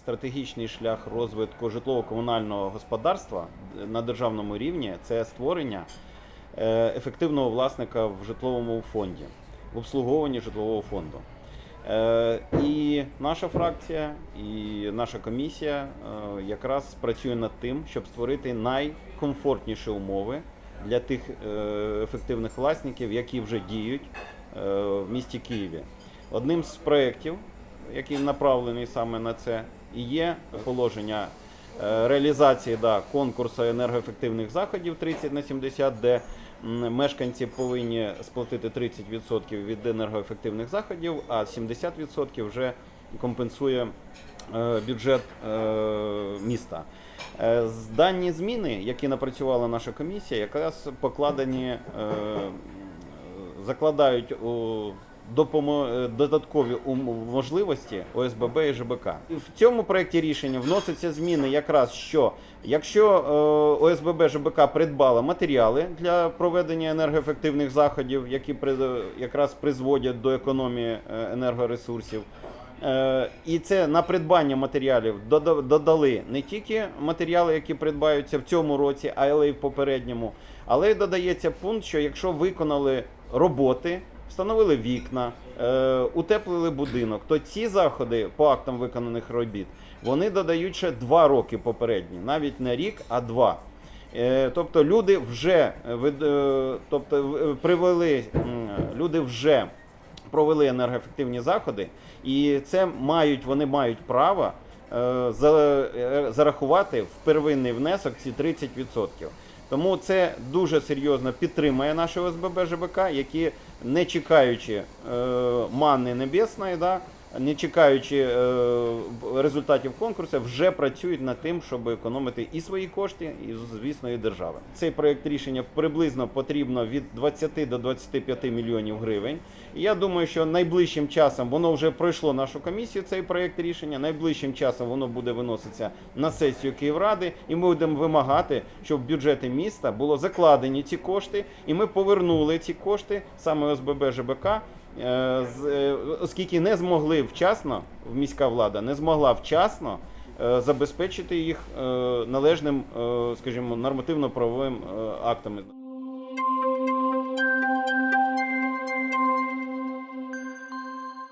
стратегічний шлях розвитку житлово-комунального господарства на державному рівні це створення е, ефективного власника в житловому фонді, в обслуговуванні житлового фонду. Е, І наша фракція, і наша комісія е, якраз працює над тим, щоб створити найкомфортніші умови для тих ефективних власників, які вже діють в місті Києві. Одним з проєктів, який направлений саме на це, і є положення е, реалізації да, конкурсу енергоефективних заходів 30 на 70, де мешканці повинні сплатити 30% від енергоефективних заходів, а 70% вже компенсує е, бюджет е, міста. Дані зміни, які напрацювала наша комісія, якраз покладені, закладають у додаткові ум- можливості ОСББ і ЖБК. В цьому проєкті рішення вносяться зміни якраз що якщо е, ОСББ ЖБК придбала матеріали для проведення енергоефективних заходів, які при- якраз призводять до економії е, енергоресурсів. Е, І це на придбання матеріалів дода- додали не тільки матеріали, які придбаються в цьому році, але й в попередньому, але й додається пункт, що якщо виконали роботи, встановили вікна, е, утеплили будинок, то ці заходи по актам виконаних робіт вони додають ще два роки попередні, навіть не рік, а два. Е, Тобто люди вже е, тобто, привели, люди вже провели енергоефективні заходи, і це мають, вони мають право за- зарахувати в первинний внесок ці 30%. Тому це дуже серйозно підтримує наше ОСББ ЖБК, які не чекаючи е, манни небесної, да, не чекаючи е, результатів конкурсу, вже працюють над тим, щоб економити і свої кошти, і звісно, і держави. Цей проект рішення приблизно потрібно від 20 до 25 мільйонів гривень. І я думаю, що найближчим часом воно вже пройшло нашу комісію. Цей проект рішення. Найближчим часом воно буде виноситися на сесію Київради, і ми будемо вимагати, щоб в бюджети міста було закладені ці кошти, і ми повернули ці кошти саме ОСББ ЖБК. Е, е, Оскільки не змогли вчасно, міська влада не змогла вчасно е, забезпечити їх належним, скажімо, нормативно-правовим актами.